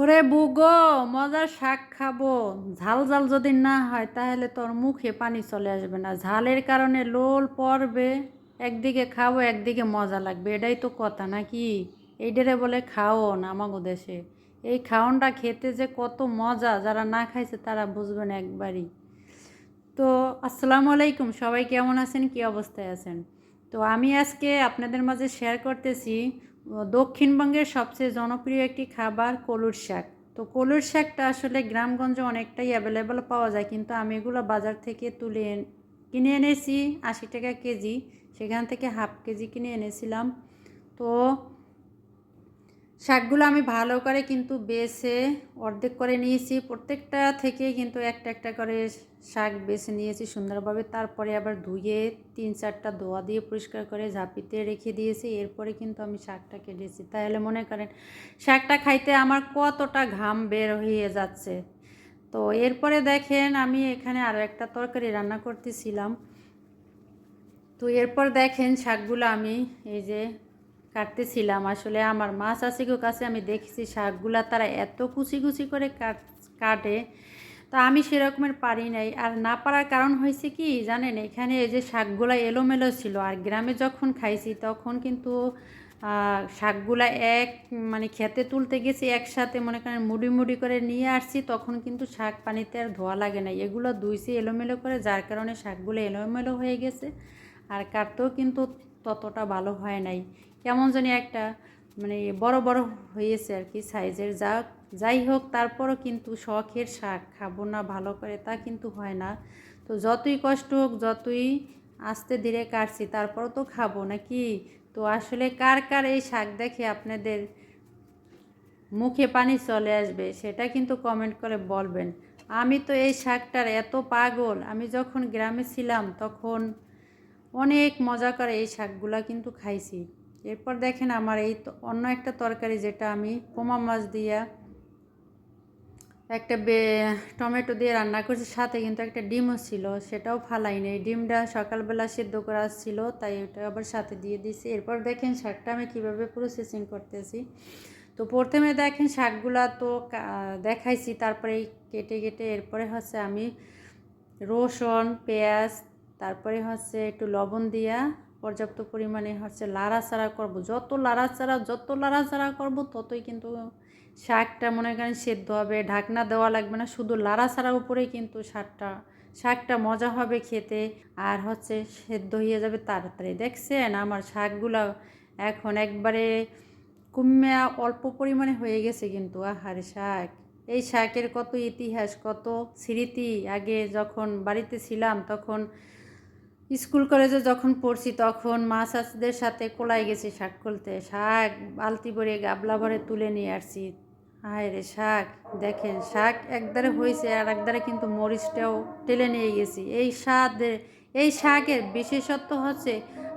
ওরে বুগো, মজার শাক খাব। ঝাল ঝাল যদি না হয়, তাহলে তোর মুখে পানি চলে আসবে না। ঝালের কারণে লোল পড়বে। একদিকে খাব, একদিকে মজা লাগবে। এটাই তো কথা, নাকি? এইটারে বলে খাওন আমাগো দেশে। এই খাওনটা খেতে যে কত মজা, যারা না খাইছে তারা বুঝবেন একবারই। তো আসসালামু আলাইকুম, সবাই কেমন আছেন? কি অবস্থায় আছেন? তো আমি আজকে আপনাদের মাঝে শেয়ার করতেছি দক্ষিণবঙ্গের সবচেয়ে জনপ্রিয় একটি খাবার কলুর শাক। তো কলুর শাকটা আসলে গ্রামগঞ্জে অনেকটাই অ্যাভেলেবেল পাওয়া যায়, কিন্তু আমি এগুলো বাজার থেকে তুলে কিনে এনেছি আশি টাকা কেজি, সেখান থেকে হাফ কেজি কিনে এনেছিলাম। তো শাকগুলো আমি ভালো করে কিন্তু বেছে অর্ধেক করে নিয়েছি। প্রত্যেকটা থেকে কিন্তু একটা একটা করে শাক বেছে নিয়েছি সুন্দরভাবে। তারপরে আবার ধুয়ে তিন চারটা ধোয়া দিয়ে পরিষ্কার করে ঝাঁপিতে রেখে দিয়েছি। এরপরে কিন্তু আমি শাকটা কেটেছি। তাহলে মনে করেন, শাকটা খাইতে আমার কতটা ঘাম বের হয়ে যাচ্ছে। তো এরপরে দেখেন, আমি এখানে আরও একটা তরকারি রান্না করতেছিলাম। তো এরপর দেখেন, শাকগুলো আমি এই যে কাটতেছিলাম। আসলে আমার মাছ আসিগো কাছে আমি দেখেছি শাকগুলা তারা এত কুচি কুচি করে কাট, কাটে। তা আমি সেরকমের পারি নাই। আর না পারার কারণ হয়েছে কি জানেন? এখানে এই যে শাকগুলা এলোমেলো ছিল। আর গ্রামে যখন খাইছি তখন কিন্তু শাকগুলা এক মানে খেতে তুলতে গেছি একসাথে মনে করেন মুড়ি মুড়ি করে নিয়ে আসছি। তখন কিন্তু শাক পানিতে আর ধোয়া লাগে না এগুলো ধুইছি এলোমেলো করে, যার কারণে শাকগুলো এলোমেলো হয়ে গেছে। আর কাটতেও কিন্তু ততটা ভালো হয় নাই। কেমন জানি একটা মানে বড় বড় হয়েছে আর কি সাইজের। যা, যাই হোক, তারপরও কিন্তু শখের শাক, খাব না ভালো করে তা কিন্তু হয় না। তো যতই কষ্ট হোক, যতই আস্তে ধীরে কাটছি, তারপরও তো খাব নাকি? তো আসলে কার কার এই শাক দেখে আপনাদের মুখে পানি চলে আসবে, সেটা কিন্তু কমেন্ট করে বলবেন। আমি তো এই শাকটার এত পাগল। আমি যখন গ্রামে ছিলাম, তখন অনেক মজা করে এই শাকগুলা কিন্তু খাইছি। এরপর দেখেন আমার এই অন্য একটা তরকারি যেটা আমি পোমা মাছ দিয়া একটা বে টমেটো দিয়ে রান্না করছি, সাথে কিন্তু একটা ডিমও ছিল, সেটাও ফালাই নেই। ডিমটা সকালবেলা সিদ্ধ করা ছিল, তাই ওটা আবার সাথে দিয়ে দিয়েছি এরপর দেখেন শাকটা আমি কীভাবে প্রসেসিং করতেছি। তো প্রথমে দেখেন শাকগুলা তো দেখাইছি, তারপরে কেটে কেটে এরপরে হচ্ছে আমি রসুন, পেঁয়াজ তারপরে হচ্ছে একটু লবণ দিয়া পর্যাপ্ত পরিমাণে হচ্ছে লাড়াচাড়া করব। যত লাড়াচাড়া যত লাড়াচাড়া করব, ততই কিন্তু শাকটা মনে করেন সেদ্ধ হবে, ঢাকনা দেওয়া লাগবে না, শুধু লাড়াচাড়ার উপরেই কিন্তু শাকটা শাকটা মজা হবে খেতে আর হচ্ছে সেদ্ধ হয়ে যাবে তাড়াতাড়ি। দেখছেন আমার শাকগুলো এখন একবারে কুমিয়া অল্প পরিমাণে হয়ে গেছে কিন্তু, আহারে শাক। এই শাকের কত ইতিহাস, কত স্মৃতি। আগে যখন বাড়িতে ছিলাম তখন স্কুল কলেজে যখন পড়ছি, তখন মা চাষিদের সাথে কোলায় গেছি শাক খুলতে। শাক, বালতি ভরে গাবলা ভরে তুলে নিয়ে আসছি। হায় রে শাক, দেখেন শাক একদারে হয়েছে আর একদারে কিন্তু মরিচটাও টেলে নিয়ে গেছি। এই স্বাদ, এই শাকের বিশেষত্ব হচ্ছে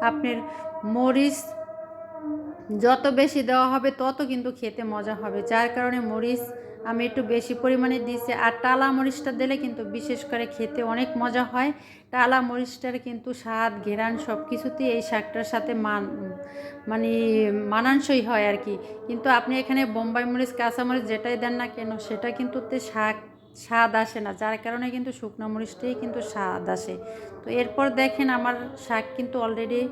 আপনার মরিচ যত বেশি দেওয়া হবে, তত কিন্তু খেতে মজা হবে। যার কারণে মরিচ আমি একটু বেশি পরিমাণে দিয়েছি আর টালা মরিচটা দিলে কিন্তু বিশেষ করে খেতে অনেক মজা হয়। টালা মরিচটার কিন্তু স্বাদ, ঘেরান সব কিছুতেই এই শাকটার সাথে মান মানে মানানসই হয় আর কি। কিন্তু আপনি এখানে বোম্বাই মরিচ কাঁচা মরিচ যেটাই দেন না কেন, সেটা কিন্তু তে শাক স্বাদ আসে না যার কারণে কিন্তু শুকনো মরিচটাই কিন্তু স্বাদ আসে। তো এরপর দেখেন আমার শাক কিন্তু অলরেডি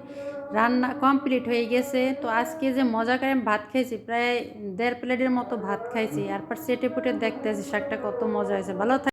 রান্না কমপ্লিট হয়ে গেছে। তো আজকে যে মজা করে আমি ভাত খাইছি প্রায় দেড় প্লেটের মতো ভাত খাইছি। আর পর চেটে পুটে দেখতেছি শাকটা কত মজা হয়েছে। ভালো থাক-